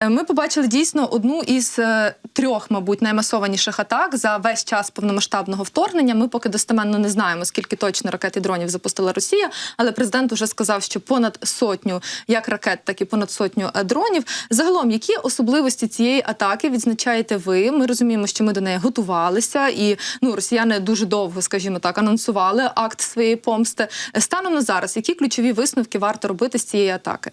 Е, Ми побачили дійсно одну із е, трьох, мабуть, наймасованіших атак за весь час повномасштабного вторгнення. Ми поки достеменно не знаємо, скільки точно ракет і дронів запустила Росія, але президент уже сказав, що понад сотню як ракет, так і понад сотню е, дронів. Загалом, які особливості цієї атаки відзначаєте ви? Ми розуміємо, що ми до неї готувалися, і ну росіяни дуже довго, скажімо так, анонсували акт своєї помсти. Станом на зараз, які ключові висновки варто робити з цієї атаки?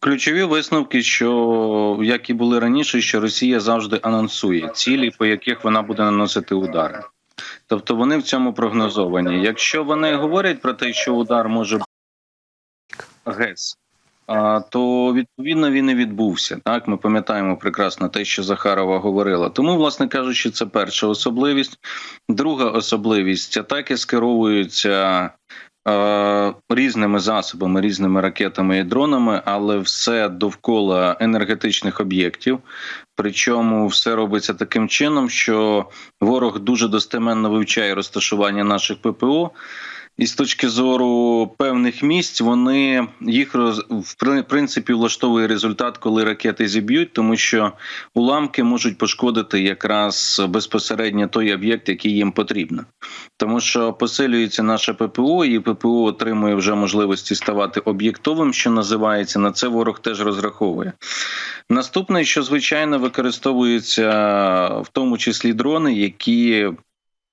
Ключові висновки, що як і були раніше, що Росія завжди анонсує цілі, по яких вона буде наносити удари. Тобто вони в цьому прогнозовані. Якщо вони говорять про те, що удар може бути ГЕС, то відповідно він і відбувся. Так, ми пам'ятаємо прекрасно те, що Захарова говорила. Тому, власне кажучи, це перша особливість. Друга особливість атаки скеровуються різними засобами, різними ракетами і дронами, але все довкола енергетичних об'єктів. Причому все робиться таким чином, що ворог дуже достеменно вивчає розташування наших ППО. І з точки зору певних місць вони їх в принципі влаштовує результат, коли ракети зіб'ють, тому що уламки можуть пошкодити якраз безпосередньо той об'єкт, який їм потрібно, тому що посилюється наше ППО, і ППО отримує вже можливості ставати об'єктовим, що називається на це ворог теж розраховує. Наступне, що звичайно використовуються в тому числі дрони, які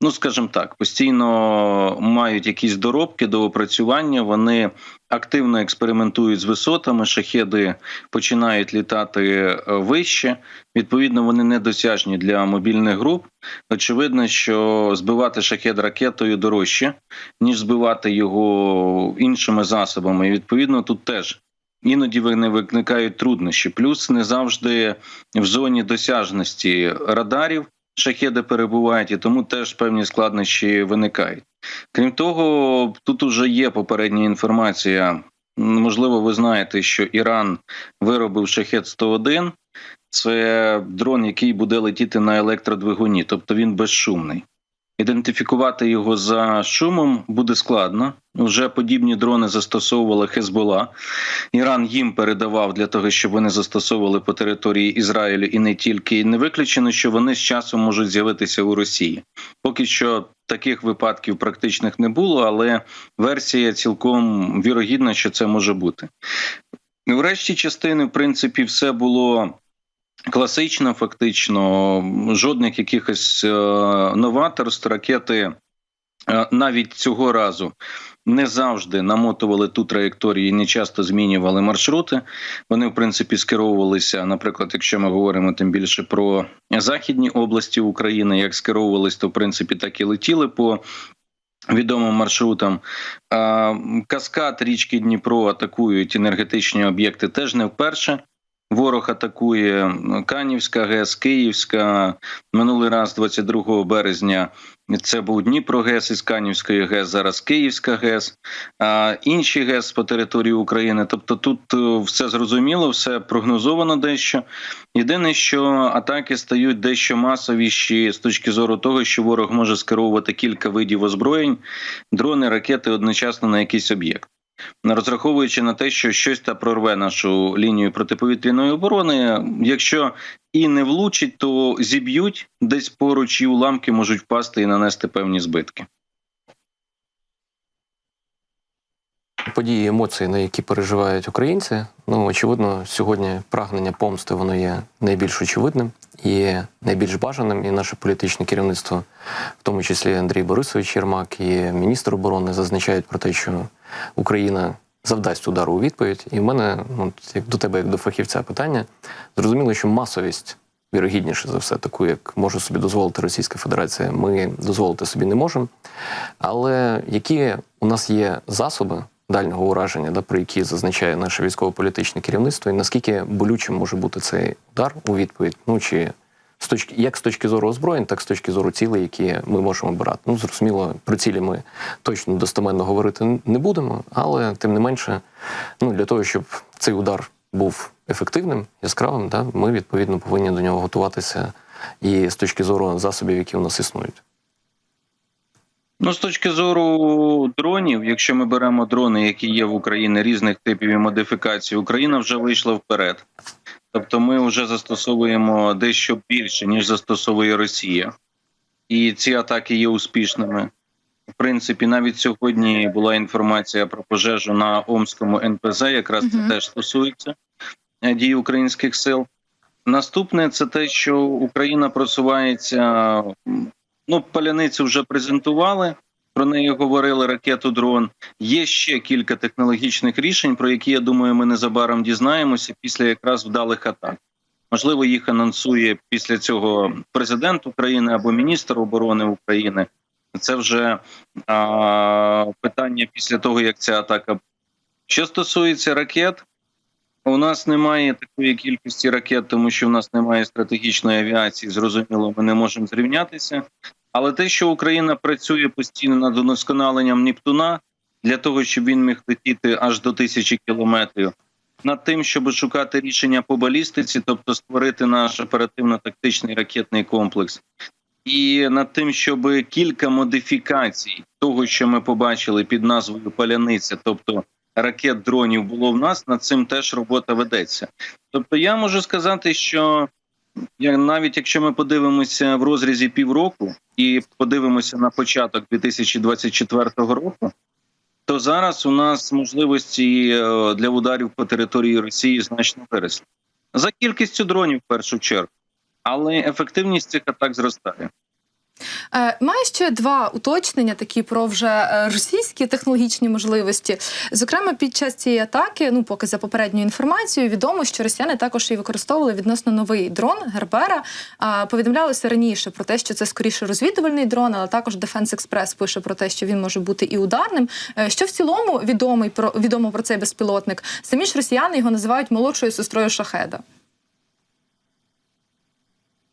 ну скажімо так, постійно мають якісь доробки до опрацювання. Вони активно експериментують з висотами. Шахеди починають літати е, вище. Відповідно, вони недосяжні для мобільних груп. Очевидно, що збивати шахед ракетою дорожче, ніж збивати його іншими засобами. І відповідно тут теж. Іноді вони викликають труднощі. Плюс не завжди в зоні досяжності радарів шахеди перебувають, і тому теж певні складнощі виникають. Крім того, тут уже є попередня інформація. Можливо, ви знаєте, що Іран виробив шахет 101 це дрон, який буде летіти на електродвигуні, тобто він безшумний. Ідентифікувати його за шумом буде складно. Вже подібні дрони застосовувала Хезбола. Іран їм передавав для того, щоб вони застосовували по території Ізраїлю і не тільки не виключено, що вони з часом можуть з'явитися у Росії. Поки що таких випадків практичних не було, але версія цілком вірогідна, що це може бути. В решті частини, в принципі, все було. Класично, фактично, жодних якихось е, новаторств ракети е, навіть цього разу не завжди намотували ту траєкторію і не часто змінювали маршрути. Вони, в принципі, скеровувалися, наприклад, якщо ми говоримо тим більше про західні області України, як скеровувались, то в принципі так і летіли по. Відомим маршрутам каскад річки Дніпро атакують енергетичні об'єкти теж не вперше. Ворог атакує Канівська ГЕС, Київська. Минулий раз, 22 березня, це був Дніпро ГЕС із Канівської ГЕС, зараз Київська ГЕС, а інші ГЕС по території України. Тобто тут е, все зрозуміло, все прогнозовано дещо. Єдине, що атаки стають дещо масовіші з точки зору того, що ворог може скеровувати кілька видів озброєнь, дрони, ракети одночасно на якийсь об'єкт. Розраховуючи на те, що щось та прорве нашу лінію протиповітряної оборони, якщо і не влучить, то зіб'ють десь поруч, і уламки можуть впасти і нанести певні збитки. події, емоції, на які переживають українці. Ну очевидно, сьогодні прагнення помсти воно є найбільш очевидним і найбільш бажаним. І наше політичне керівництво, в тому числі Андрій Борисович Єрмак і міністр оборони, зазначають про те, що Україна завдасть удару у відповідь. І в мене, ну як до тебе, як до фахівця, питання зрозуміло, що масовість. Вірогідніше за все, таку, як може собі дозволити Російська Федерація, ми дозволити собі не можемо. Але які у нас є засоби дальнього ураження, да, про які зазначає наше військово-політичне керівництво, і наскільки болючим може бути цей удар у відповідь? Ну чи з точки як з точки зору озброєнь, так з точки зору цілей, які ми можемо обирати. Ну зрозуміло, про цілі ми точно достеменно говорити не будемо, але тим не менше, ну для того, щоб цей удар був ефективним, яскравим, да, ми відповідно повинні до нього готуватися і з точки зору засобів, які у нас існують. Ну, з точки зору дронів, якщо ми беремо дрони, які є в Україні різних типів і модифікацій, Україна вже вийшла вперед. Тобто ми вже застосовуємо дещо більше, ніж застосовує Росія. І ці атаки є успішними. В принципі, навіть сьогодні була інформація про пожежу на Омському НПЗ. Якраз це Мгм. теж стосується е, дій українських сил. Наступне це те, що Україна просувається. Ну, паляницю вже презентували. Про неї говорили ракету дрон. Є ще кілька технологічних рішень, про які я думаю, ми незабаром дізнаємося після якраз вдалих атак. Можливо, їх анонсує після цього президент України або міністр оборони України. Це вже а, питання після того, як ця атака. Що стосується ракет, у нас немає такої кількості ракет, тому що в нас немає стратегічної авіації. Зрозуміло, ми не можемо зрівнятися. Але те, що Україна працює постійно над удосконаленням Нептуна для того, щоб він міг летіти аж до тисячі кілометрів, над тим, щоб шукати рішення по балістиці, тобто створити наш оперативно-тактичний ракетний комплекс, і над тим, щоб кілька модифікацій того, що ми побачили під назвою Паляниця, тобто ракет дронів, було в нас. Над цим теж робота ведеться. Тобто, я можу сказати, що навіть якщо ми подивимося в розрізі півроку і подивимося на початок 2024 року, то зараз у нас можливості е, для ударів по території Росії значно виросли. За кількістю дронів в першу чергу, але ефективність цих атак зростає. Е, Маю ще два уточнення, такі про вже е, російські технологічні можливості. Зокрема, під час цієї атаки, ну поки за попередньою інформацією, відомо, що росіяни також і використовували відносно новий дрон Гербера. Повідомлялося раніше про те, що це скоріше розвідувальний дрон, але також Defense Express пише про те, що він може бути і ударним. Е, Що в цілому відомий про відомо про цей безпілотник? Самі ж росіяни його називають молодшою сестрою Шахеда.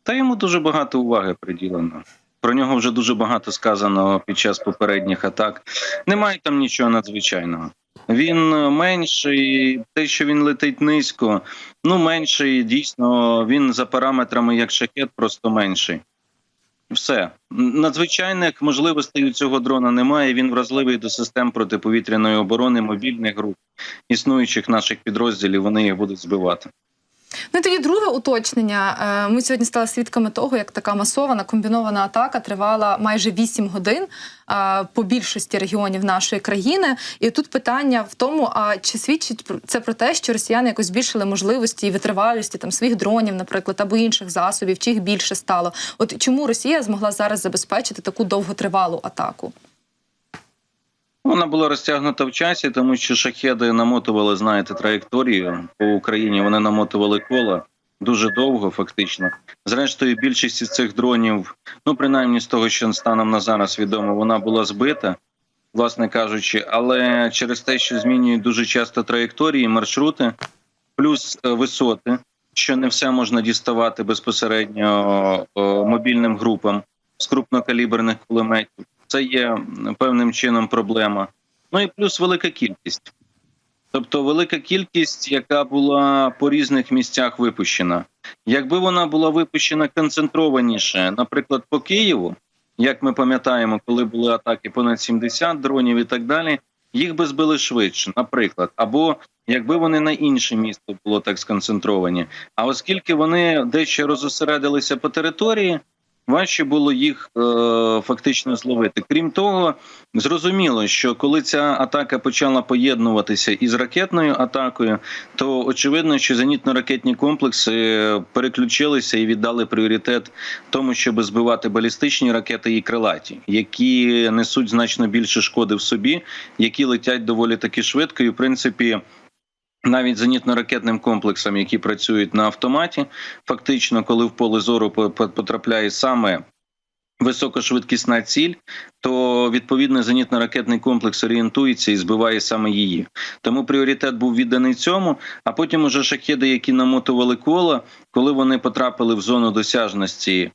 Та йому дуже багато уваги приділено. Про нього вже дуже багато сказано під час попередніх атак. Немає там нічого надзвичайного. Він е, менший, те, що він летить низько, ну менший, дійсно, він за параметрами як шахет, просто менший. Все. Надзвичайних можливостей у цього дрона немає. Він вразливий до систем протиповітряної оборони, мобільних груп, існуючих наших підрозділів, вони їх будуть збивати. Ну і тоді друге уточнення. Е, Ми сьогодні стали свідками того, як така масована комбінована атака тривала майже 8 годин е, по більшості регіонів нашої країни. І тут питання в тому, а чи свідчить це про те, що росіяни якось збільшили можливості і витривалості там своїх дронів, наприклад, або інших засобів, чи їх більше стало? От чому Росія змогла зараз забезпечити таку довготривалу атаку? Вона була розтягнута в часі, тому що шахеди намотували, знаєте, траєкторію по Україні. Вони намотували кола дуже довго, фактично. Зрештою, більшість із цих дронів, ну принаймні з того, що станом на зараз відомо, вона була збита, власне кажучи, але через те, що змінюють дуже часто траєкторії, маршрути, плюс е, висоти, що не все можна діставати безпосередньо е, мобільним групам з крупнокаліберних кулеметів. Це є певним чином проблема. Ну і плюс велика кількість. Тобто велика кількість, яка була по різних місцях випущена. Якби вона була випущена концентрованіше, наприклад, по Києву, як ми пам'ятаємо, коли були атаки понад 70 дронів і так далі, їх би збили швидше, наприклад, або якби вони на інше місто було так сконцентровані. А оскільки вони дещо розосередилися по території, важче було їх е, фактично зловити. Крім того, зрозуміло, що коли ця атака почала поєднуватися із ракетною атакою, то очевидно, що зенітно-ракетні комплекси переключилися і віддали пріоритет тому, щоб збивати балістичні ракети і крилаті, які несуть значно більше шкоди в собі, які летять доволі таки швидко, і в принципі. Навіть зенітно-ракетним комплексам, які працюють на автоматі, фактично, коли в поле зору по- по- потрапляє саме високошвидкісна ціль, то відповідно зенітно-ракетний комплекс орієнтується і збиває саме її. Тому пріоритет був відданий цьому. А потім уже шахеди, які намотували кола, коли вони потрапили в зону досяжності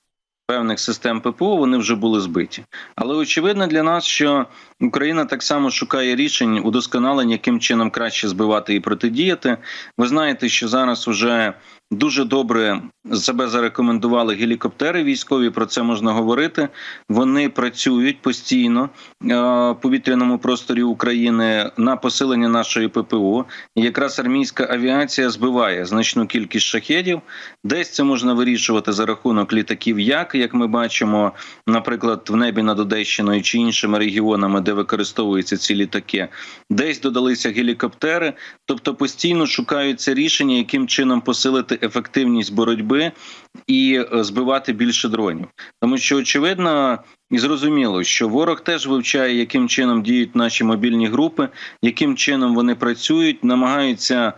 певних систем ППО, вони вже були збиті. Але очевидно для нас, що Україна так само шукає рішень удосконалень, яким чином краще збивати і протидіяти. Ви знаєте, що зараз уже Дуже добре себе зарекомендували гелікоптери військові. Про це можна говорити. Вони працюють постійно е, в повітряному просторі України на посилення нашої ППО. Якраз армійська авіація збиває значну кількість шахедів. Десь це можна вирішувати за рахунок літаків, як як ми бачимо, наприклад, в небі над Одещиною чи іншими регіонами, де використовуються ці літаки. Десь додалися гелікоптери, тобто постійно шукаються рішення, яким чином посилити ефективність боротьби і е, збивати більше дронів. Тому що очевидно і зрозуміло, що ворог теж вивчає, яким чином діють наші мобільні групи, яким чином вони працюють, намагаються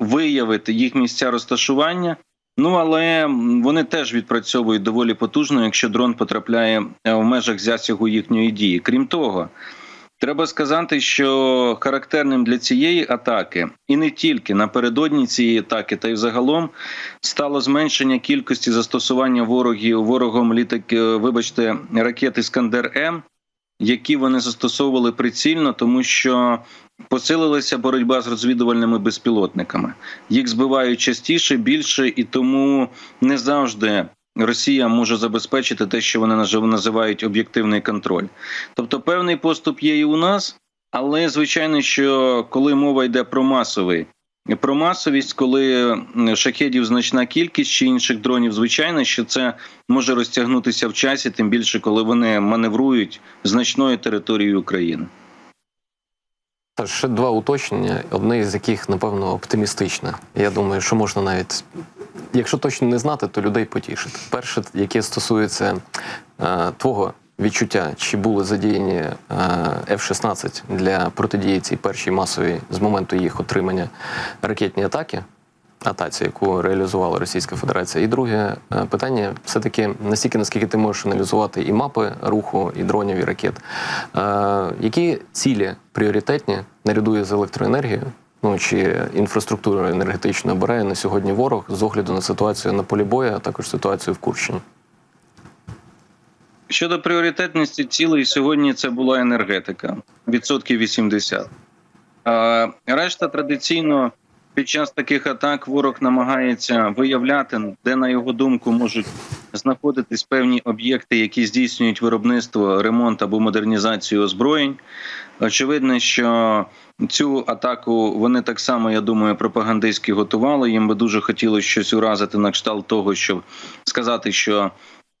виявити їх місця розташування. Ну але вони теж відпрацьовують доволі потужно, якщо дрон потрапляє е, в межах засягу їхньої дії. Крім того, треба сказати, що характерним для цієї атаки, і не тільки напередодні цієї атаки, та й взагалом стало зменшення кількості застосування ворогів ворогом літак, е, вибачте, ракет Іскандер М, які вони застосовували прицільно, тому що посилилася боротьба з розвідувальними безпілотниками. Їх збивають частіше, більше, і тому не завжди. Росія може забезпечити те, що вони називають об'єктивний контроль. Тобто певний поступ є і у нас, але звичайно, що коли мова йде про масовий. Про масовість, коли шахедів значна кількість чи інших дронів, звичайно, що це може розтягнутися в часі, тим більше коли вони маневрують значною територією України. Ще два уточнення, одне з яких, напевно, оптимістичне. Я думаю, що можна навіть, якщо точно не знати, то людей потішити. Перше, яке стосується е, твого відчуття, чи були задіяні е, F-16 для протидії цій першій масовій з моменту їх отримання ракетні атаки. Атаці, яку реалізувала Російська Федерація, і друге е, питання все таки настільки, наскільки ти можеш аналізувати і мапи руху, і дронів, і ракет. Е, які цілі пріоритетні наряду з електроенергією? Ну чи інфраструктура енергетична обирає на сьогодні ворог з огляду на ситуацію на полі бою, а також ситуацію в Курщині? Щодо пріоритетності цілей, сьогодні це була енергетика відсотків 80. А решта традиційно під час таких атак ворог намагається виявляти, де на його думку можуть знаходитись певні об'єкти, які здійснюють виробництво, ремонт або модернізацію озброєнь. Очевидно, що цю атаку вони так само, я думаю, пропагандистськи готували. Їм би дуже хотілося щось уразити на кшталт того, щоб сказати, що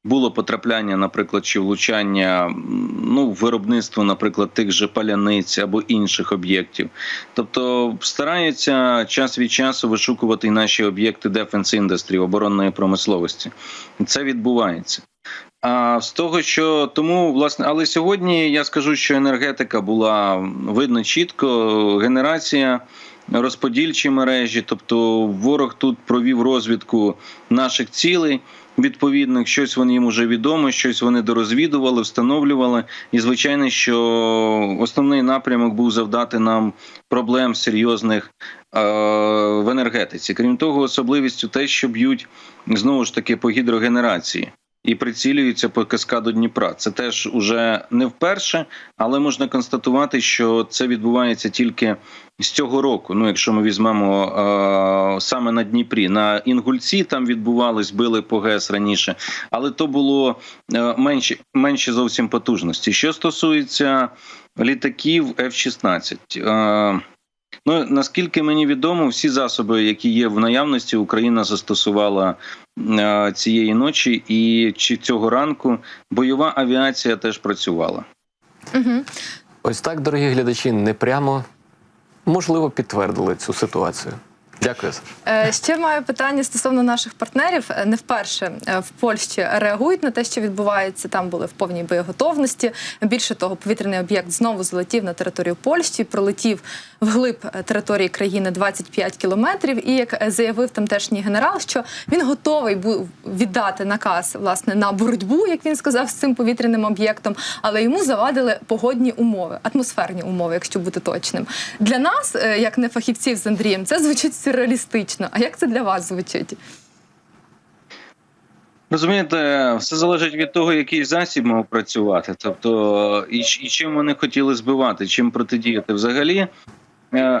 було потрапляння, наприклад, чи влучання ну, виробництво, наприклад, тих же паляниць або інших об'єктів. Тобто стараються час від часу вишукувати наші об'єкти Defense Industry, оборонної промисловості. Це відбувається. А з того, що тому власне, але сьогодні я скажу, що енергетика була видно чітко, генерація. Розподільчі мережі, тобто ворог тут провів розвідку наших цілей. Відповідних щось вони їм уже відомо, щось вони дорозвідували, встановлювали. І звичайно, що основний напрямок був завдати нам проблем серйозних е, в енергетиці. Крім того, особливістю те, що б'ють знову ж таки по гідрогенерації і прицілюються по каскаду Дніпра. Це теж уже не вперше, але можна констатувати, що це відбувається тільки з цього року. Ну, якщо ми візьмемо е, саме на Дніпрі, на Інгульці там відбувались, били по ГЕС раніше, але то було е, менші, менші зовсім потужності. Що стосується літаків F-16, е, Ну наскільки мені відомо, всі засоби, які є в наявності, Україна застосувала е, цієї ночі, і чи цього ранку бойова авіація теж працювала. Угу. Ось так, дорогі глядачі, не прямо можливо підтвердили цю ситуацію. Дякую. Е, Ще маю питання стосовно наших партнерів. Е, Не вперше е, в Польщі реагують на те, що відбувається. Там були в повній боєготовності. Більше того, повітряний об'єкт знову залетів на територію Польщі, пролетів вглиб е, території країни 25 кілометрів. І як е, заявив тамтешній генерал, що він готовий був віддати наказ власне на боротьбу, як він сказав, з цим повітряним об'єктом, але йому завадили погодні умови, атмосферні умови, якщо бути точним. Для нас, е, як не фахівців з Андрієм, це звучить сюрреалістично. А як це для вас звучить? Розумієте, все залежить від того, який засіб мав працювати. Тобто, і, і чим вони хотіли збивати, чим протидіяти. Взагалі,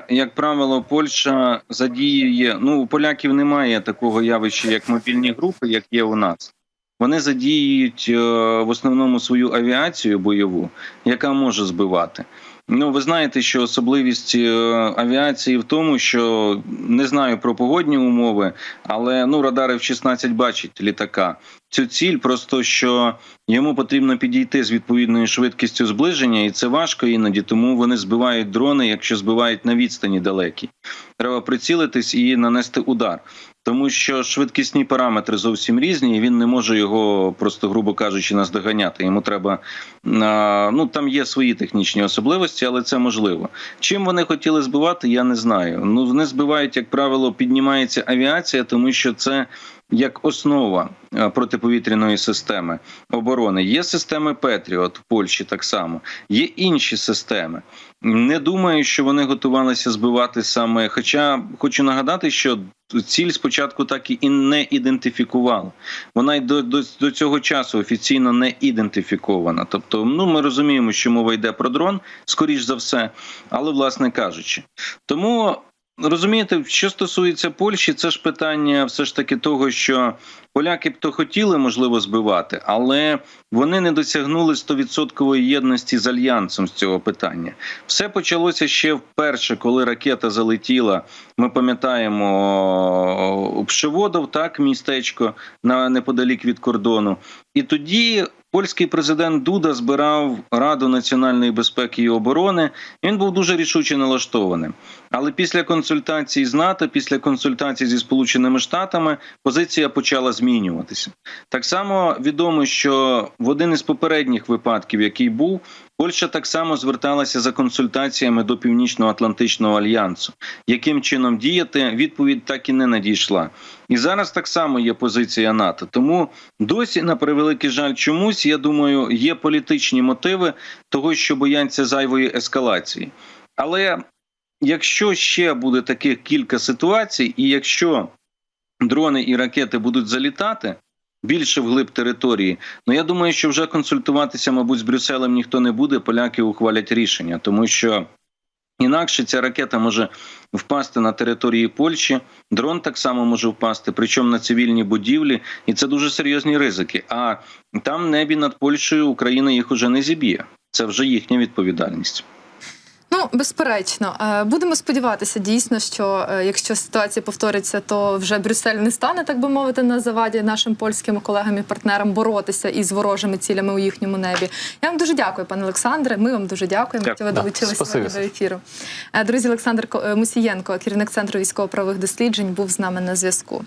як правило, Польща задіює. Ну, у поляків немає такого явища, як мобільні групи, як є у нас. Вони задіюють е, в основному свою авіацію бойову, яка може збивати. Ну, ви знаєте, що особливість е, авіації в тому, що не знаю про погодні умови, але ну радари в 16 бачать літака. Цю ціль просто що йому потрібно підійти з відповідною швидкістю зближення, і це важко іноді, тому вони збивають дрони, якщо збивають на відстані далекій. Треба прицілитись і нанести удар. Тому що швидкісні параметри зовсім різні, і він не може його просто, грубо кажучи, наздоганяти. Йому треба ну там є свої технічні особливості, але це можливо. Чим вони хотіли збивати, я не знаю. Ну вони збивають, як правило, піднімається авіація, тому що це як основа е, протиповітряної системи оборони. Є системи Петріот в Польщі так само, є інші системи. Не думаю, що вони готувалися збивати саме. Хоча хочу нагадати, що ціль спочатку так і не ідентифікувала. Вона й до, до, до цього часу офіційно не ідентифікована. Тобто, ну ми розуміємо, що мова йде про дрон, скоріш за все, але власне кажучи. Тому розумієте, що стосується Польщі, це ж питання все ж таки того, що поляки б то хотіли можливо збивати, але вони не досягнули 100% єдності з альянсом з цього питання. Все почалося ще вперше, коли ракета залетіла. Ми пам'ятаємо Пшеводов, так містечко на неподалік від кордону, і тоді. Польський президент Дуда збирав Раду національної безпеки і оборони. Він був дуже рішуче налаштованим. Але після консультацій з НАТО, після консультацій зі Сполученими Штатами, позиція почала змінюватися. Так само відомо, що в один із попередніх випадків, який був, Польща так само зверталася за консультаціями до Північно-Атлантичного альянсу. Яким чином діяти? Відповідь так і не надійшла. І зараз так само є позиція НАТО. Тому досі, на превеликий жаль, чомусь я думаю, є політичні мотиви того, що бояться зайвої ескалації. Але якщо ще буде таких кілька ситуацій, і якщо дрони і ракети будуть залітати більше вглиб території, ну я думаю, що вже консультуватися, мабуть, з Брюсселем ніхто не буде. Поляки ухвалять рішення, тому що. Інакше ця ракета може впасти на території Польщі, дрон так само може впасти, причому на цивільні будівлі, і це дуже серйозні ризики. А там небі над Польщею Україна їх уже не зіб'є. Це вже їхня відповідальність. Ну, безперечно, Е, будемо сподіватися дійсно, що е, якщо ситуація повториться, то вже Брюссель не стане, так би мовити, на заваді нашим польським колегам і партнерам боротися із ворожими цілями у їхньому небі. Я вам дуже дякую, пане Олександре. Ми вам дуже дякуємо, Дякую. що ви долучилися до ефіру. Е, Друзі, Олександр Ко- Мусієнко, керівник центру військово-правових досліджень, був з нами на зв'язку.